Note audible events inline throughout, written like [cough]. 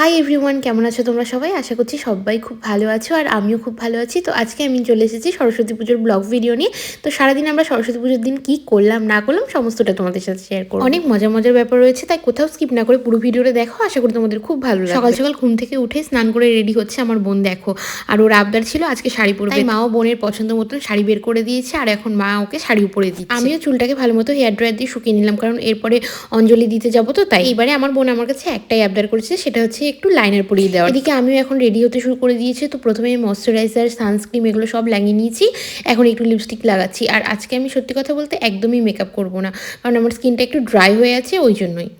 Hi everyone কেমন আছো তোমরা সবাই? আশা করছি সবাই খুব ভালো আছো আর আমিও খুব ভালো আছি। তো আজকে আমি চলে এসেছি সরস্বতী পুজোর ব্লগ ভিডিও নিয়ে। তো সারাদিন আমরা সরস্বতী পুজোর দিন কি করলাম না করলাম সমস্তটা তোমাদের সাথে শেয়ার করব। অনেক মজা মজার ব্যাপার রয়েছে তাই কোথাও স্কিপ না করে পুরো ভিডিওটা দেখো। আশা করি তোমাদের খুব ভালো লাগবে। সকাল সকাল ঘুম থেকে উঠে স্নান করে রেডি হচ্ছে আমার বোন দেখো। আর ওর আবদার ছিল আজকে শাড়ি পরবে। মাও বোনের পছন্দ মতন শাড়ি বের করে দিয়েছে আর এখন মা ওকে শাড়ি উপরে দিচ্ছে। আমিও চুলটাকে ভালো মতো হেয়ার ড্রায়ার দিয়ে শুকিয়ে নিলাম কারণ এরপরে অঞ্জলি দিতে যাব তো তাই। এবারে আমার বোন আমার কাছে একটাই আবদার করেছে সেটা হচ্ছে একটু লাইনার পরিয়ে দেওয়া এদিকে আমিও এখন রেডি হতে শুরু করে দিয়েছি, তো প্রথমে ময়শ্চারাইজার সানস্ক্রিম এগুলো সব লাগিয়ে নিয়েছি, এখন একটু লিপস্টিক লাগাচ্ছি। আর আজকে আমি সত্যি কথা বলতে একদমই মেকআপ করব না, কারণ আমার স্কিনটা একটু ড্রাই হয়ে আছে, ওই জন্যই।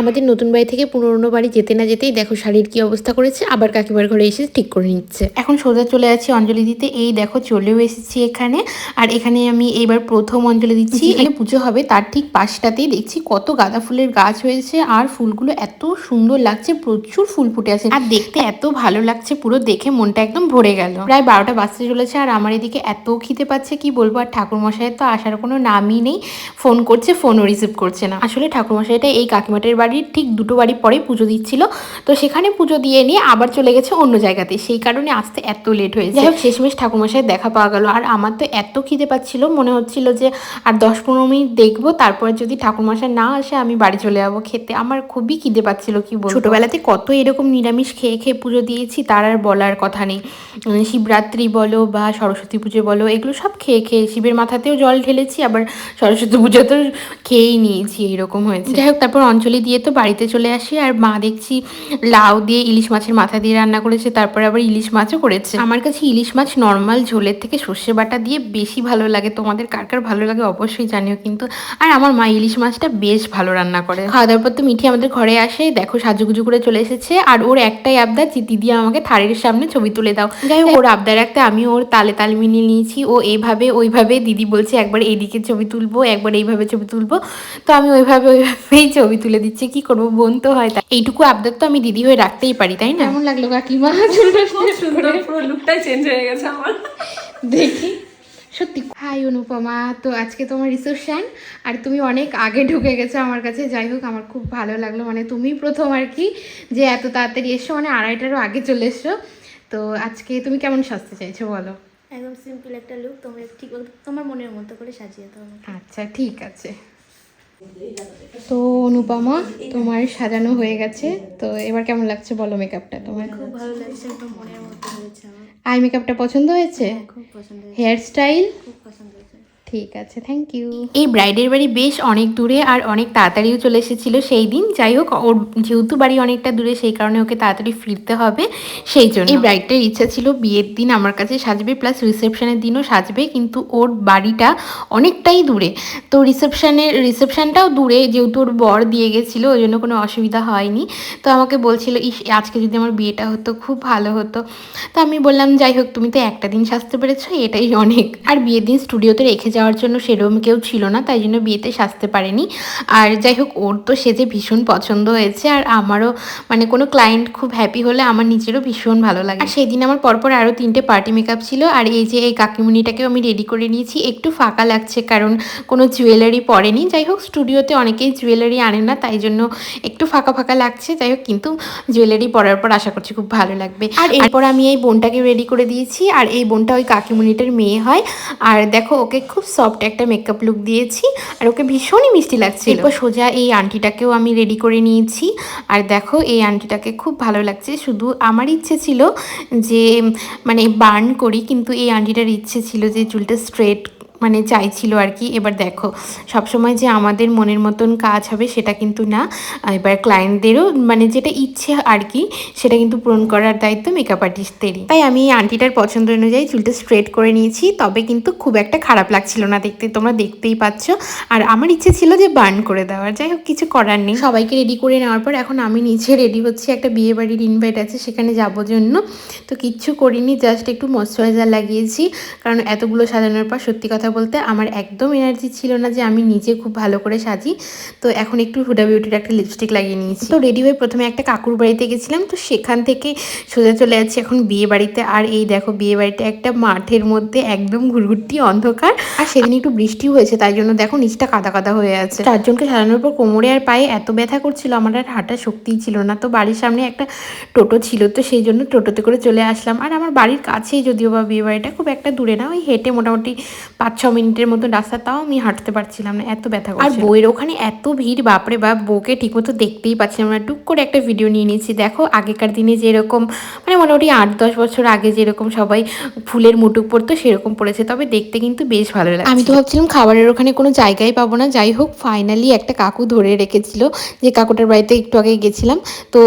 আমাদের নতুন বাড়ি থেকে পুরনো বাড়ি যেতে না যেতেই দেখো শাড়ির কি অবস্থা করেছে আবার কাকিমার ঘরে এসে ঠিক করে নিচ্ছে। এখন সোজা চলে যাচ্ছি অঞ্জলি দিতে এই দেখো চলেও এসেছি এখানে আর এখানে আমি এইবার প্রথম অঞ্জলি দিচ্ছি। এখানে পুজো হবে তার ঠিক পাশটাতেই দেখছি কত গাঁদা ফুলের গাছ হয়েছে আর ফুলগুলো এত সুন্দর লাগছে প্রচুর ফুল ফুটে আছে। আর দেখতে এত ভালো লাগছে পুরো দেখে মনটা একদম ভরে গেল। প্রায় বারোটা বাজতে চলেছে আর আমার এদিকে এত খিদে পাচ্ছে কি বলব আর ঠাকুরমশাইয়ের তো আসার কোনো নামই নেই। ফোন করছে ফোনও রিসিভ করছে না। আসলে ঠাকুরমশাইটা এই কাকিমাটের বাড়ির ঠিক দুটো বাড়ি পরে পুজো দিচ্ছিল। তো সেখানে পুজো দিয়ে নিয়ে আবার চলে গেছে অন্য জায়গাতে। সেই কারণে আসতে এত লেট হয়েছে। যাই হোক শেষমেশ ঠাকুরমশাই দেখা পাওয়া গেল। আর আমার তো এত খিদে পাচ্ছিল মনে হচ্ছিল যে আর দশ পনেরো মিনিট দেখব তারপরে যদি ঠাকুরমশাই না আসে আমি বাড়ি চলে যাব খেতে। আমার খুবই খিদে পাচ্ছিল কি বলব? ছোটোবেলাতে কত এরকম নিরামিষ খেয়ে খেয়ে পুজো দিয়েছি তার আর বলার কথা নেই। শিবরাত্রি বলো বা সরস্বতী পুজো বলো এগুলো সব খেয়ে খেয়ে শিবের মাথাতেও জল ঢেলেছি আবার সরস্বতী পুজো তো খেয়েই নিয়েছি এরকম হয়েছে। যাই হোক তারপর অঞ্জলি দিয়ে তো বাড়িতে চলে আসি আর মা দেখছি লাউ দিয়ে ইলিশ মাছের মাথা দিয়ে রান্না করেছে, তারপরে আবার ইলিশ মাছও করেছে। আমার কাছে ইলিশ মাছ নর্মাল ঝোলের থেকে সর্ষে বাটা দিয়ে বেশি ভালো লাগে, তোমাদের কার কার ভালো লাগে অবশ্যই জানিও কিন্তু। আর আমার মা ইলিশ মাছটা বেশ ভালো রান্না করে। খাওয়া দাওয়ার পর তো মিঠি আমাদের ঘরে আসে, দেখো সাজুগুজু করে চলে এসেছে আর ওর একটাই আবদার যে দিদি আমাকে থারের সামনে ছবি তুলে দাও। যাই ওর আবদার রাখতে আমি ওর তালে তাল মিলিয়ে নিয়েছি, ও এইভাবে ওইভাবে দিদি বলছে একবার এইদিকে ছবি তুলবো, একবার এইভাবে ছবি তুলবো। তো আমি ওইভাবে ওইভাবেই ছবি তুলে দিচ্ছি। কি করব বোন তো হয় তাই। এইটুকু আবদার তো আমি দিদি হয়ে রাখতেই পারি তাই না? কেমন লাগল কাকিমা? [laughs] খুব সুন্দর পুরো লুকটাই চেঞ্জ হয়ে গেছে আমার। দেখি। সত্যি। হাই অনুপমা। তো আজকে তোমার রিসেপশান আর তুমি অনেক আগে ঢুকে গেছো আমার কাছে। যাই হোক আমার খুব ভালো লাগল। মানে তুমি প্রথম আর কি যে এত তাড়াতাড়ি এসছো মানে আড়াইটারও আগে চলে এসছো। তো আজকে তুমি কেমন সাজতে চাইছো বলো? একদম সিম্পল একটা লুক তোমরা ঠিক তোমার মনের মতো করে সাজিয়ে দাও। আচ্ছা ঠিক আছে। তো অনুপমা তোমার সাজানো হয়ে গেছে। তো এবার কেমন লাগছে বলো মেকআপটা তোমার? খুব ভালো লাগছে একদম মনের মতো হয়েছে আমার। আই মেকআপটা পছন্দ হয়েছে? হ্যাঁ, খুব পছন্দ হেয়ার স্টাইল খুব পছন্দ ঠিক আছে থ্যাংক ইউ এই ব্রাইডের বাড়ি বেশ অনেক দূরে আর অনেক তাড়াতাড়িও চলে এসেছিল সেই দিন। যাই হোক ওর যেহেতু বাড়ি অনেকটা দূরে সেই কারণে ওকে তাড়াতাড়ি ফিরতে হবে। সেই জন্য এই ব্রাইডটার ইচ্ছা ছিল বিয়ের দিন আমার কাছে সাজবে প্লাস রিসেপশনের দিনও সাজবে কিন্তু ওর বাড়িটা অনেকটাই দূরে। তো রিসেপশনের রিসেপশনটাও দূরে যেহেতু ওর বর দিয়ে গেছিল ওই জন্য কোনো অসুবিধা হয়নি। তো আমাকে বলছিল ইস আজকে যদি আমার বিয়েটা হতো খুব ভালো হতো। তো আমি বললাম যাই হোক তুমি তো একটা দিন সাজতে পেরেছ এটাই অনেক। আর বিয়ের দিন স্টুডিওতে রেখে যাওয়ার জন্য সেরকম কেউ ছিল না তাই জন্য বিয়েতে সাজতে পারেনি। আর যাই হোক ওর তো সেজে ভীষণ পছন্দ হয়েছে আর আমারও মানে কোনো ক্লায়েন্ট খুব হ্যাপি হলে আমার নিজেরও ভীষণ ভালো লাগে। আর সেদিন আমার পরপর আরও তিনটে পার্টি মেকআপ ছিল আর এই যে এই কাকিমুনিটাকেও আমি রেডি করে নিয়েছি। একটু ফাঁকা লাগছে কারণ কোনো জুয়েলারি পরেনি। যাই হোক স্টুডিওতে অনেকেই জুয়েলারি আনে না তাই জন্য একটু ফাঁকা ফাঁকা লাগছে। যাই হোক কিন্তু জুয়েলারি পরার পর আশা করছি খুব ভালো লাগবে। আর এরপর আমি এই বোনটাকে রেডি করে দিয়েছি। আর এই বোনটা ওই কাকিমুনিটার মেয়ে হয়। আর দেখো ওকে খুব সফট একটা মেকআপ লুক দিয়েছি, আর ওকে ভীষণই মিষ্টি লাগছে এরপর সোজা এই আন্টিটাকেও আমি রেডি করে নিয়েছি। আর দেখো, এই আন্টিটাকে খুব ভালো লাগছে। শুধু আমার ইচ্ছে ছিল যে মানে বার্ন করি, কিন্তু এই আন্টিটার ইচ্ছে ছিল যে চুলটা স্ট্রেট মানে চাইছিল আর কি। এবার দেখো, সবসময় যে আমাদের মনের মতন কাজ হবে সেটা কিন্তু না। এবার ক্লায়েন্টদেরও মানে যেটা ইচ্ছে আর কি, সেটা কিন্তু পূরণ করার দায়িত্ব মেকআপ আর্টিস্টদেরই তাই আমি আন্টিটার পছন্দ অনুযায়ী চুলটা স্ট্রেট করে নিয়েছি, তবে কিন্তু খুব একটা খারাপ লাগছিল না দেখতে, তোমরা দেখতেই পাচ্ছ। আর আমার ইচ্ছে ছিল যে বার্ন করে দেওয়ার, যাই হোক, কিছু করার নেই। সবাইকে রেডি করে নেওয়ার পর এখন আমি নিচে রেডি হচ্ছি, একটা বিয়ে বাড়ির ইনভাইট আছে, সেখানে যাব জন্য। তো কিচ্ছু করিনি জাস্ট একটু ময়শ্চারাইজার লাগিয়েছি, কারণ এতগুলো সাজানোর পর সত্যি কথা বলতে আমার একদম এনার্জি ছিল না যে আমি নিজে খুব ভালো করে সাজি। তো এখন একটু হুডা বিউটির একটা লিপস্টিক লাগিয়ে নিয়েছি। তো রেডি হয়ে প্রথমে একটা কাকুর বাড়িতে গেছিলাম। তো সেখান থেকে সোজা চলে যাচ্ছি এখন বিয়ে বাড়িতে। আর এই দেখো বিয়ে বাড়িতে একটা মাঠের মধ্যে একদম ঘুরঘুরটি অন্ধকার। আর সেদিন একটু বৃষ্টি হয়েছে, তাই জন্য দেখো নিচটা কাদা কাদা হয়ে আছে। চারজনকে সাজানোর পর কোমরে আর পায়ে এত ব্যথা করছিল, আমার আর হাঁটার শক্তিই ছিল না। তো বাড়ির সামনে একটা টোটো ছিল, তো সেই জন্য টোটোতে করে চলে আসলাম। আর আমার বাড়ির কাছেই যদিও বা বিয়ে বাড়িটা, খুব একটা দূরে না, ওই হেঁটে মোটামুটি পাঁচ মিনিটের মতো রাস্তা তাও আমি হাঁটতে পারছিলাম না এত ব্যথা আর বইয়ের ওখানে এত ভিড় বাপরে বাপ বউকে ঠিকমতো দেখতেই পাচ্ছিলাম না। টুক করে একটা ভিডিও নিয়ে নিয়েছি। দেখো আগেকার দিনে যেরকম মানে মোটামুটি আট দশ বছর আগে যেরকম সবাই ফুলের মুটুক পরতো সেরকম পড়েছে। তবে দেখতে কিন্তু বেশ ভালো লাগে আমি তো ভাবছিলাম খাবারের ওখানে কোনো জায়গায় পাবো না। যাই হোক ফাইনালি একটা কাকু ধরে রেখেছিল যে কাকুটার বাড়িতে একটু আগে গেছিলাম। তো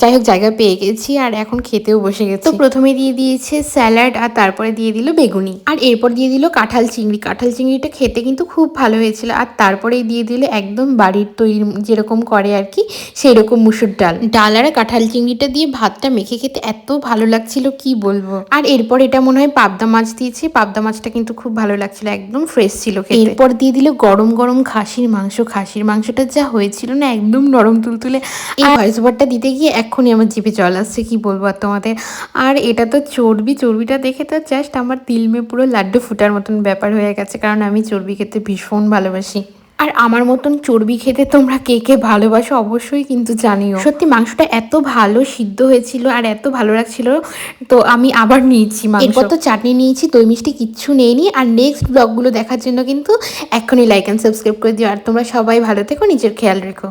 যাই হোক জায়গা পেয়ে গেছি আর এখন খেতেও বসে গেছি। তো প্রথমে দিয়ে দিয়েছে স্যালাড আর তারপরে দিয়ে দিল বেগুনি। আর এরপর দিয়ে দিল কাঁঠাল চিংড়ি। কাঁঠাল চিংড়িটা খেতে কিন্তু খুব ভালো হয়েছিল। আর তারপরেই দিয়ে দিলে একদম বাড়ির তৈরি যেরকম করে আর কি সেই রকম মুসুর ডাল। ডাল আর কাঁঠাল চিংড়িটা দিয়ে ভাতটা মেখে খেতে এত ভালো লাগছিল কি বলব? আর এরপর এটা মনে হয় পাবদা মাছ দিয়েছে। পাবদা মাছটা কিন্তু খুব ভালো লাগছিল একদম ফ্রেশ ছিল এরপর দিয়ে দিল গরম গরম খাসির মাংস। খাসির মাংসটা যা হয়েছিল না একদম নরম তুলতুলে। এই ভয়েস ওভারটা দিতে গিয়ে এক্ষুনি আমার জিভে জল আসছে কি বলব আর তোমাদের? আর এটা তো চর্বি চর্বিটা দেখে তো জাস্ট আমার তিলমে পুরো লাড্ডু ফুটার মতন ব্যাপার হয়ে গেছে, কারণ আমি চর্বি খেতে ভীষণ ভালোবাসি। আর আমার মতন চর্বি খেতে তোমরা কে কে ভালোবাসো অবশ্যই কিন্তু জানিও। সত্যি মাংসটা এত ভালো সিদ্ধ হয়েছিল আর এত ভালো লাগছিল, তো আমি আবার নিয়েছি এরপর তো চাটনি নিয়েছি, দই মিষ্টি কিচ্ছু নেইনি, আর নেক্সট ব্লগগুলো দেখার জন্য কিন্তু এখনই লাইক অ্যান্ড সাবস্ক্রাইব করে দিও। আর তোমরা সবাই ভালো থেকো, নিজের খেয়াল রেখো।